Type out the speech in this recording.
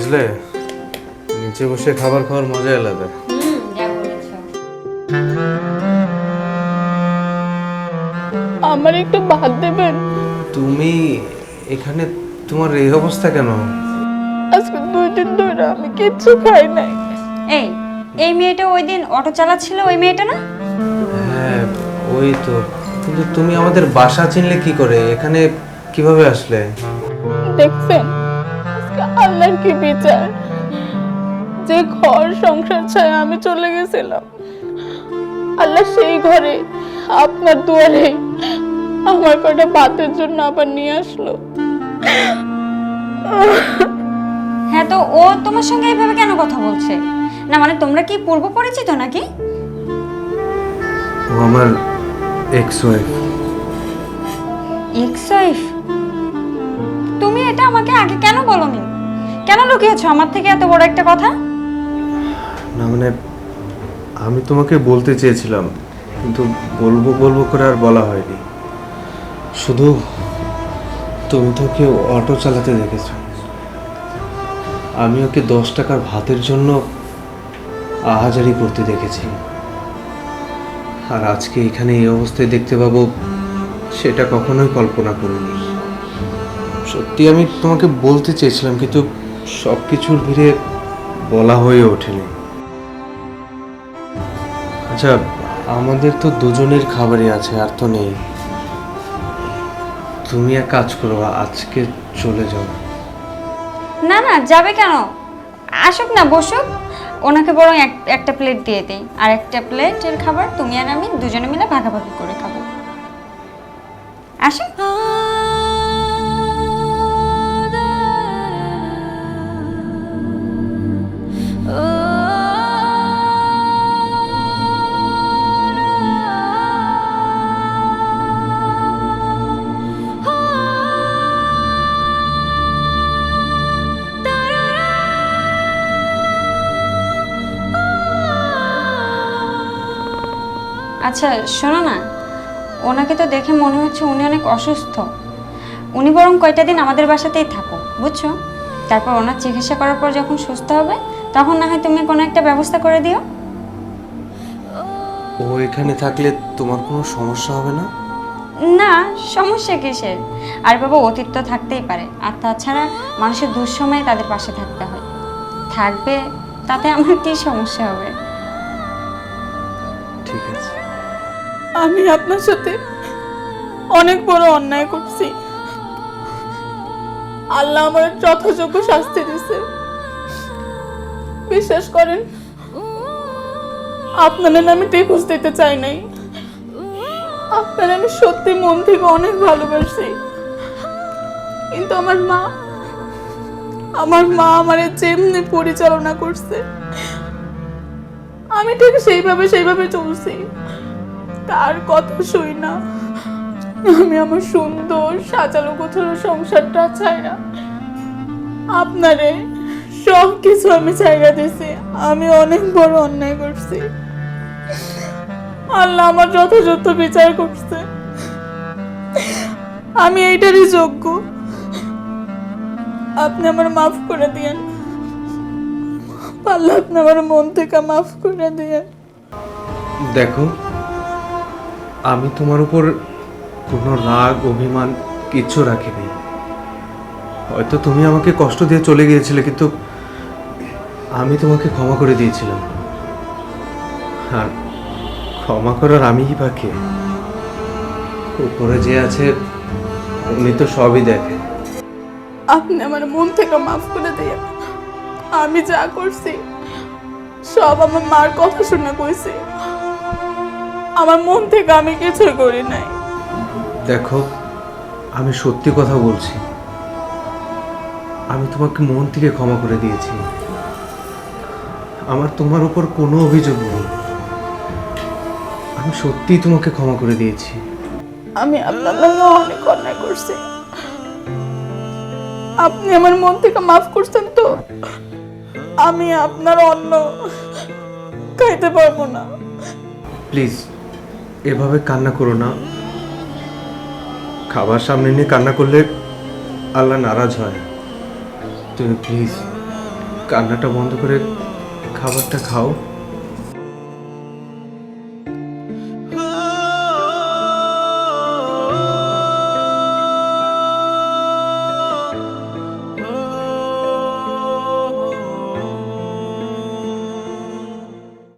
বুঝলে? নিচে বসে খাবার খাওয়ার মজা আলাদা। আমার একটু ভাত দেবেন? তুমি এখানে তোমার এই অবস্থা কেন? আজকে দুই দিন ধরে আমি কিচ্ছু খাই নাই। এই এই মেয়েটা ওই দিন অটো চালাচ্ছিল ওই মেয়েটা না? হ্যাঁ ওই তো। কিন্তু তুমি আমাদের বাসা চিনলে কি করে? এখানে কীভাবে আসলে? দেখছেন? আল্লাহর কি বিচার? যে ঘর সংসার ছায় আমি চলে গেছিলাম আল্লাহ সেই ঘরে আপনার দুয়ারে আমার কটা ভাতের জন্য আবার নিয়ে আসলো। হ্যাঁ তো ও তোমার সঙ্গে এইভাবে কেন কথা বলছে? না মানে তোমরা কি পূর্ব পরিচিত নাকি? ও আমার এক্স ওয়াইফ এক্স ওয়াইফ তুমি এটা আমাকে আগে কেন বলনি? লুকিয়েছো আমার থেকে এত বড় একটা কথা? না মানে আমি তোমাকে বলতে চেয়েছিলাম, কিন্তু বলব বলব করে আর বলা হয়নি। শুধু তুমি তো ওকে অটো চালাতে দেখেছ। আমি ওকে দশ টাকার ভাতের জন্য আহাজারি করতে দেখেছি। আর আজকে এখানে এই অবস্থায় দেখতে পাবো, সেটা কখনোই কল্পনা করিনি। সত্যি আমি তোমাকে বলতে চেয়েছিলাম, কিন্তু সব কিছুর ভিড়ে বলা হয়ে ওঠেনি। আচ্ছা আমাদের তো দুজনের খাবারই আছে আর তো নেই। তুমি এক কাজ করো আজকে চলে যাও। না না যাবে কেন? আসুক না বসুক। ওনাকে বরং এক- একটা প্লেট দিয়ে দিই। আর একটা প্লেটের খাবার তুমি আর আমি দুজনে মিলে ভাগাভাগি করে খাব। আসুক। আচ্ছা শোনো না। ওনাকে তো দেখে মনে হচ্ছে উনি অনেক অসুস্থ। উনি বরং কয়টা দিন আমাদের বাসাতেই থাকো বুঝছ? তারপর ওনার চিকিৎসা করার পর যখন সুস্থ হবে তখন না হয় তুমি কোনো একটা ব্যবস্থা করে দিও। ও এখানে থাকলে তোমার কোনো সমস্যা হবে না? না সমস্যা কিসের? আর বাবা অতীত তো থাকতেই পারে। আর তাছাড়া মানুষের দুঃসময়ে তাদের পাশে থাকতে হয়। থাকবে তাতে আমার কি সমস্যা হবে? ঠিক আছে। আমি আপনার সাথে অনেক বড় অন্যায় করছি। আল্লাহ আমার যথাযোগ্য শাস্তি দিছে বিশ্বাস করেন, আপনাদের আমি টেকুস দিতে চাই নাই। আপনার আমি সত্যি মন থেকে অনেক ভালোবাসি। কিন্তু আমার মা আমার মা আমার যেমনি পরিচালনা করছে আমি ঠিক সেইভাবে সেইভাবে চলছি। তার কথা শুই না। আমি আমার সুন্দর সাজালো গোছালো সংসারটা চাই না। আপনারে সব কিছু আমি চাইরা দিছি আমি অনেক বড় অন্যায় করছি। আল্লাহ আমার যথাযথ বিচার করছে। আমি এইটারই যোগ্য। আপনি আমার মাফ করে দিয়েন। আল্লাহ আপনি আমার মন থেকে মাফ করে দিয়েন। দেখো আমি তোমার উপর কোনো রাগ অভিমান কিচ্ছু রাখিনি। হয়তো তুমি আমাকে কষ্ট দিয়ে চলে গিয়েছিলে কিন্তু আমি তোমাকে ক্ষমা করে দিয়েছিলাম। আর ক্ষমা করার আমিই বা কে? উপরে যে আছে উনি তো সবই দেখে। আপনি আমার মন থেকে মাফ করে দিয়ে আমি যা করছি সব আমার মার কথা শুনে কইছি। আমার মন থেকে আমি কিছুই করি নাই। দেখো আমি সত্যি কথা বলছি। আমি তোমাকে মন থেকে ক্ষমা করে দিয়েছি। আমার তোমার উপর কোনো অভিযোগ নেই। আমি সত্যিই তোমাকে ক্ষমা করে দিয়েছি। আমি আপনার নামে অনেক অন্যায় করছি। আপনি আমার মন থেকে মাফ করছেন তো? আমি আপনার অন্ন খাইতে পারব না। প্লিজ, এভাবে কান্না করো না। খাবার সামনে নিয়ে কান্না করলে আল্লাহ নারাজ হয়। তুমি প্লিজ, কান্নাটা বন্ধ করে খাবারটা খাও।